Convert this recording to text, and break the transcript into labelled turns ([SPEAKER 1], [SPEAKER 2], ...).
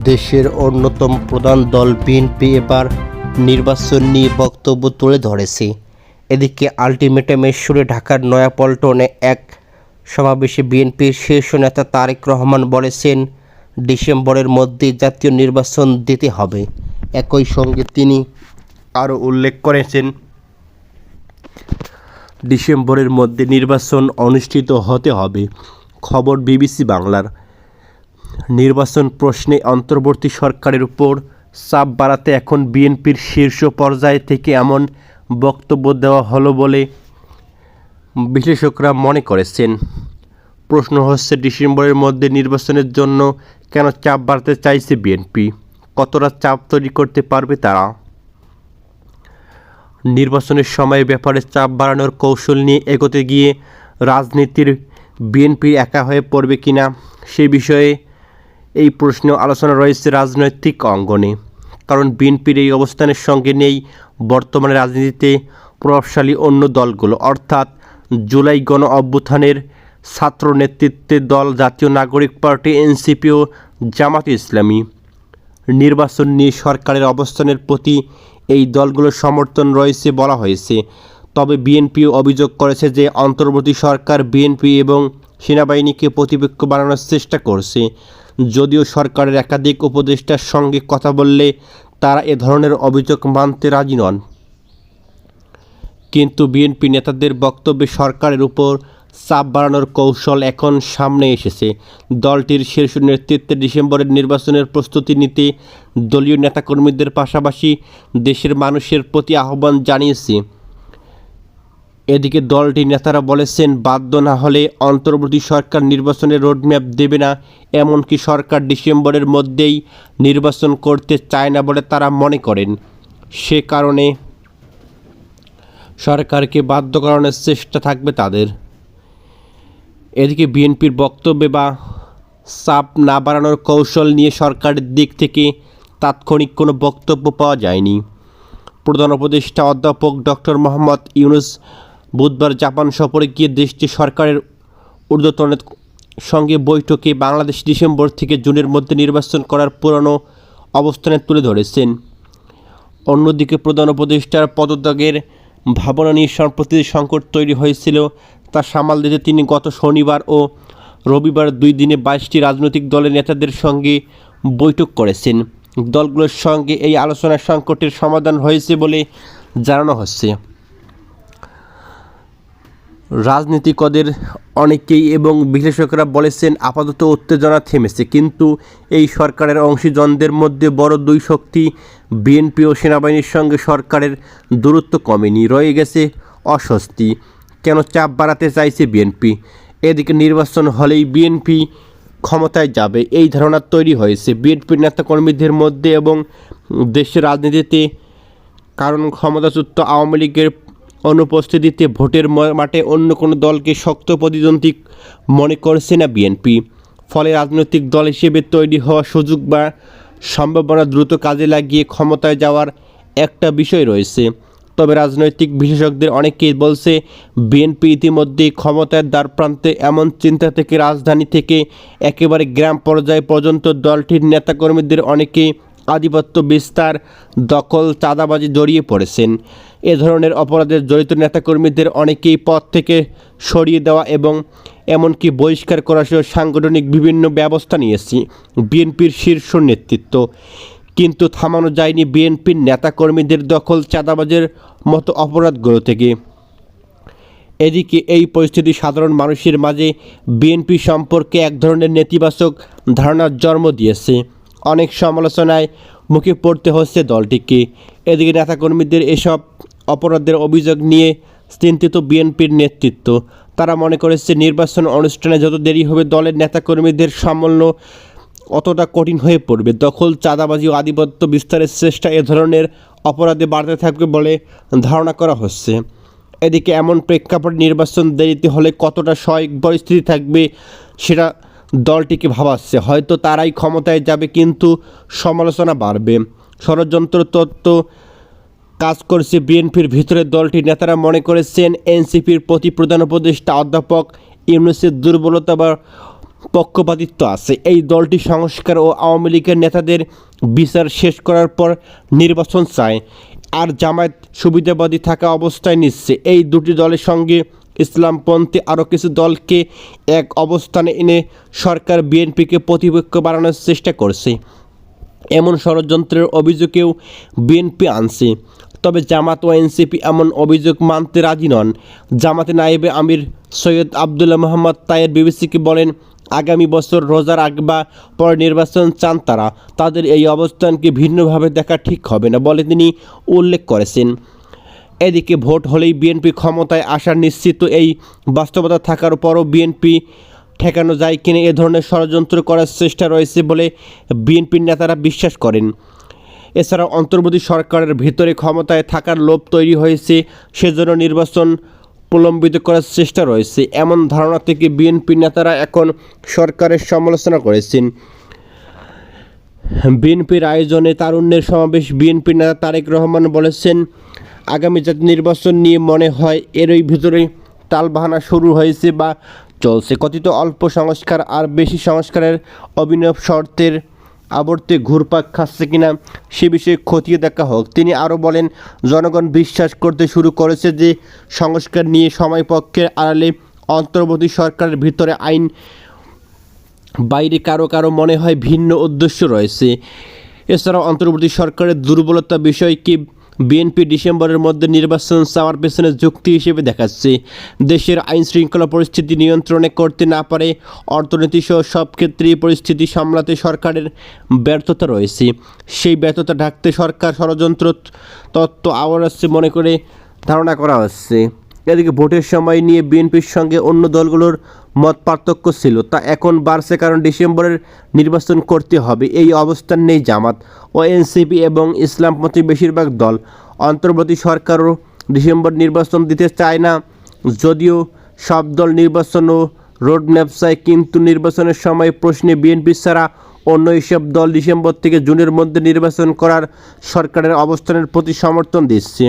[SPEAKER 1] দেশের অন্যতম প্রধান দল বিএনপি এবার নির্বাচন নিয়ে বক্তব্য তুলে ধরেছে। এদিকে আলটিমেটামের সুরে ঢাকার নয়াপল্টনে এক সমাবেশে বিএনপির শীর্ষ নেতা তারেক রহমান বলেছেন, ডিসেম্বরের মধ্যে জাতীয় নির্বাচন দিতে হবে। একই সঙ্গে তিনি আরও উল্লেখ করেছেন, ডিসেম্বরের মধ্যে নির্বাচন অনুষ্ঠিত হতে হবে। খবর বিবিসি বাংলার। নির্বাচন প্রশ্নে অন্তর্বর্তী সরকারের উপর চাপ বাড়াতে এখন বিএনপির শীর্ষ পর্যায় থেকে এমন বক্তব্য দেওয়া হলো বলে বিশ্লেষকরা মনে করেছেন। প্রশ্ন হচ্ছে, ডিসেম্বরের মধ্যে নির্বাচনের জন্য কেন চাপ বাড়াতে চাইছে বিএনপি? কতটা চাপ তৈরি করতে পারবে তারা? নির্বাচনের সময় ব্যাপারে চাপ বাড়ানোর কৌশল নিয়ে এগোতে গিয়ে রাজনীতির বিএনপি একা হয়ে পড়বে কিনা সে বিষয়ে এই প্রশ্ন আলোচনা রয়েছে রাজনৈতিক অঙ্গনে। কারণ বিএনপির এই অবস্থানের সঙ্গে নেই বর্তমানে রাজনীতিতে প্রভাবশালী অন্য দলগুলো। অর্থাৎ জুলাই গণ অভ্যুত্থানের ছাত্র নেতৃত্বের দল জাতীয় নাগরিক পার্টি, এনসিপি ও জামাত ইসলামী। নির্বাচন নিয়ে সরকারের অবস্থানের প্রতি এই দলগুলোর সমর্থন রয়েছে বলা হয়েছে। তবে বিএনপি অভিযোগ করেছে যে অন্তর্বর্তী সরকার বিএনপি এবং সেনাবাহিনীকে প্রতিপক্ষ বানানোর চেষ্টা করছে। যদিও সরকারের একাধিক উপদেষ্টার সঙ্গে কথা বললে তারা এ ধরনের অভিযোগ মানতে রাজি নন। কিন্তু বিএনপি নেতাদের বক্তব্যে সরকারের উপর চাপ বাড়ানোর কৌশল এখন সামনে এসেছে। দলটির শীর্ষ নেতৃত্বে ডিসেম্বরের নির্বাচনের প্রস্তুতি নিতে দলীয় নেতাকর্মীদের পাশাপাশি দেশের মানুষের প্রতি আহ্বান জানিয়েছে। এদিকে দলটির নেতারা বলেছেন, বাধ্য না হলে অন্তর্বর্তী সরকার নির্বাচনের রোডম্যাপ দেবে না। এমনকি সরকার ডিসেম্বরের মধ্যেই নির্বাচন করতে চায় না বলে তারা মনে করেন। সে কারণে সরকারকে বাধ্য করানোর চেষ্টা থাকবে তাদের। এদিকে বিএনপির বক্তব্যে বা চাপ না বাড়ানোর কৌশল নিয়ে সরকারের দিক থেকে তাৎক্ষণিক কোনো বক্তব্য পাওয়া যায়নি। প্রধান উপদেষ্টা অধ্যাপক ডক্টর মোহাম্মদ ইউনুস বুধবার জাপান সফরে গিয়ে দেশটি সরকারের ঊর্ধ্বতনের সঙ্গে বৈঠকে বাংলাদেশ ডিসেম্বর থেকে জুনের মধ্যে নির্বাচন করার পুরনো অবস্থানে তুলে ধরেছেন। অন্যদিকে প্রধান উপদেষ্টার পদত্যাগের ভাবনা নিয়ে সম্প্রতি সংকট তৈরি হয়েছিল। তা সামাল দিতে তিনি গত শনিবার ও রবিবার দুই দিনে বাইশটি রাজনৈতিক দলের নেতাদের সঙ্গে বৈঠক করেছেন। দলগুলোর সঙ্গে এই আলোচনা সংকটের সমাধান হয়েছে বলে জানানো হচ্ছে। রাজনীতিকদের অনেকেই এবং বিশ্লেষকরা বলেছেন আপাতত উত্তেজনা থেমেছে। কিন্তু এই সরকারের অংশীজনদের মধ্যে বড় দুই শক্তি বিএনপি ও সেনাবাহিনীর সঙ্গে সরকারের দূরত্ব কমেনি, রয়ে গেছে অস্বস্তি। কেন চাপ বাড়াতে চাইছে বিএনপি? এদিকে নির্বাচন হলেই বিএনপি ক্ষমতায় যাবে, এই ধারণা তৈরি হয়েছে। বিএনপির নেতাকর্মীদের মধ্যে এবং দেশের রাজনীতিতে কারণ ক্ষমতাচ্যুত আওয়ামী লীগের অনুপস্থিতিতে ভোটের মাঠে অন্য কোনো দলকে শক্ত প্রতিদ্বন্দ্বী মনে করছে না বিএনপি। ফলে রাজনৈতিক দল হিসেবে তৈরি হওয়া সুযোগ বা সম্ভাবনা দ্রুত কাজে লাগিয়ে ক্ষমতায় যাওয়ার একটা বিষয় রয়েছে। তবে রাজনৈতিক বিশেষজ্ঞদের অনেকেই বলছে, বিএনপি ইতিমধ্যেই ক্ষমতার দ্বারপ্রান্তে এমন চিন্তা থেকে রাজধানী থেকে একেবারে গ্রাম পর্যায় পর্যন্ত দলটির নেতাকর্মীদের অনেকেই আধিপত্য বিস্তার, দখল, চাঁদাবাজি জড়িয়ে পড়েছেন। এ ধরনের অপরাধে জড়িত নেতাকর্মীদের অনেকেই পদ থেকে সরিয়ে দেওয়া এবং এমনকি বহিষ্কার করা সহ সাংগঠনিক বিভিন্ন ব্যবস্থা নিয়েছি বিএনপির শীর্ষ নেতৃত্ব। কিন্তু থামানো যায়নি বিএনপির নেতাকর্মীদের দখল, চাঁদাবাজের মতো অপরাধগুলো থেকে। এদিকে এই পরিস্থিতি সাধারণ মানুষের মাঝে বিএনপি সম্পর্কে এক ধরনের নেতিবাচক ধারণার জন্ম দিয়েছে। অনেক সমালোচনায় মুখে পড়তে হচ্ছে দলটিকে। এদিকে নেতাকর্মীদের এসব অপরাধের অভিযোগ নিয়ে চিন্তিত বিএনপির নেতৃত্ব। তারা মনে করেছে নির্বাচন অনুষ্ঠানে যত দেরি হবে, দলের নেতাকর্মীদের সামান্য অতটা কঠিন হয়ে পড়বে। দখল, চাঁদাবাজি ও আধিপত্য বিস্তারের চেষ্টা এ ধরনের অপরাধে বাড়তে থাকবে বলে ধারণা করা হচ্ছে। এদিকে এমন প্রেক্ষাপট নির্বাচন দেরিতে হলে কতটা সহায়ক পরিস্থিতি থাকবে সেটা দলটিকে ভাবাচ্ছে। হয়তো তারাই ক্ষমতায় যাবে, কিন্তু সমালোচনা বাড়বে। ষড়যন্ত্র তত্ত্ব কাজ করছে বিএনপির ভিতরে দলটির। নেতারা মনে করেছেন এনসিপির প্রতি প্রধান উপদেষ্টা অধ্যাপক ইউনুসের দুর্বলতা বা পক্ষপাতিত্ব আছে। এই দলটি সংস্কার ও আওয়ামী লীগের নেতাদের বিচার শেষ করার পর নির্বাচন চায়। আর জামায়াত সুবিধাবাদী থাকা অবস্থায় নিচ্ছে। এই দুটি দলের সঙ্গে ইসলামপন্থী আরও কিছু দলকে এক অবস্থানে এনে সরকার বিএনপিকে প্রতিপক্ষ বানানোর চেষ্টা করছে। এমন ষড়যন্ত্রের অভিযোগেও বিএনপি আনছে। তবে জামাত ও এনসিপি এমন অভিযোগ মানতে রাজি নন। জামাতে নায়েবে আমির সৈয়দ আবদুল্লাহ মোহাম্মদ তায়ের বিবিসিকে বলেন, আগামী বছর রোজার আগ বা পরে নির্বাচন চান তারা। তাদের এই অবস্থানকে ভিন্নভাবে দেখা ঠিক হবে না বলে তিনি উল্লেখ করেছেন। এদিকে ভোট হলেই বিএনপি ক্ষমতায় আসার নিশ্চিত এই বাস্তবতা থাকার পরও বিএনপি ঠেকানো যায় কিনা এ ধরনের ষড়যন্ত্র করার চেষ্টা রয়েছে বলে বিএনপির নেতারা বিশ্বাস করেন। এছাড়া অন্তর্বর্তী সরকারের ভিতরে ক্ষমতায় থাকার লোভ তৈরি হয়েছে, সেজন্য নির্বাচন প্রলম্বিত করার চেষ্টা রয়েছে। এমন ধারণা থেকে বিএনপি নেতারা এখন সরকারের সমালোচনা করেছেন। বিএনপির আয়োজনে তারুণ্যের সমাবেশ বিএনপি নেতা তারেক রহমান বলেছেন আগামী জাতীয় নির্বাচন নিয়ে মনে হয় এরই ভিতরে তালবাহানা শুরু হয়েছে বা চলছে। কথিত অল্প সংস্কার আর বেশি সংস্কারের অভিনব শর্তের আবর্তে ঘুরপাক খাচ্ছে কিনা সে বিষয়ে খতিয়ে দেখা হোক। তিনি আরও বলেন, জনগণ বিশ্বাস করতে শুরু করেছে যে সংস্কার নিয়ে সময় পক্ষের আড়ালে অন্তর্বর্তী সরকারের ভিতরে আইন বাইরে কারও কারও মনে হয় ভিন্ন উদ্দেশ্য রয়েছে। এছাড়াও অন্তর্বর্তী সরকারের দুর্বলতা বিষয়কে বিএনপি ডিসেম্বরের মধ্যে নির্বাচন চাওয়ার পেছনে যুক্তি হিসেবে দেখাচ্ছে। দেশের আইন শৃঙ্খলা পরিস্থিতি নিয়ন্ত্রণে করতে না পারে অর্থনীতিসহ সব ক্ষেত্রেই পরিস্থিতি সামলাতে সরকারের ব্যর্থতা রয়েছে। সেই ব্যর্থতা ঢাকতে সরকার ষড়যন্ত্র তত্ত্ব আওয়ার আসছে মনে করে ধারণা করা হচ্ছে। এদিকে ভোটের সময় নিয়ে বিএনপির সঙ্গে অন্য দলগুলোর মত পার্থক্য ছিল। তা এখন বাড়ছে কারণ ডিসেম্বরের নির্বাচন করতে হবে। এই অবস্থান নেই জামাত। ও এনসিপি এবং ইসলামপন্থী বেশিরভাগ দল অন্তর্বর্তী সরকারও ডিসেম্বর নির্বাচন দিতে চায় না। যদিও সব দল নির্বাচন ও রোডম্যাপ চায়, কিন্তু নির্বাচনের সময় প্রশ্নে বিএনপি ছাড়া অন্য এইসব দল ডিসেম্বর থেকে জুনের মধ্যে নির্বাচন করার সরকারের অবস্থানের প্রতি সমর্থন দিচ্ছে।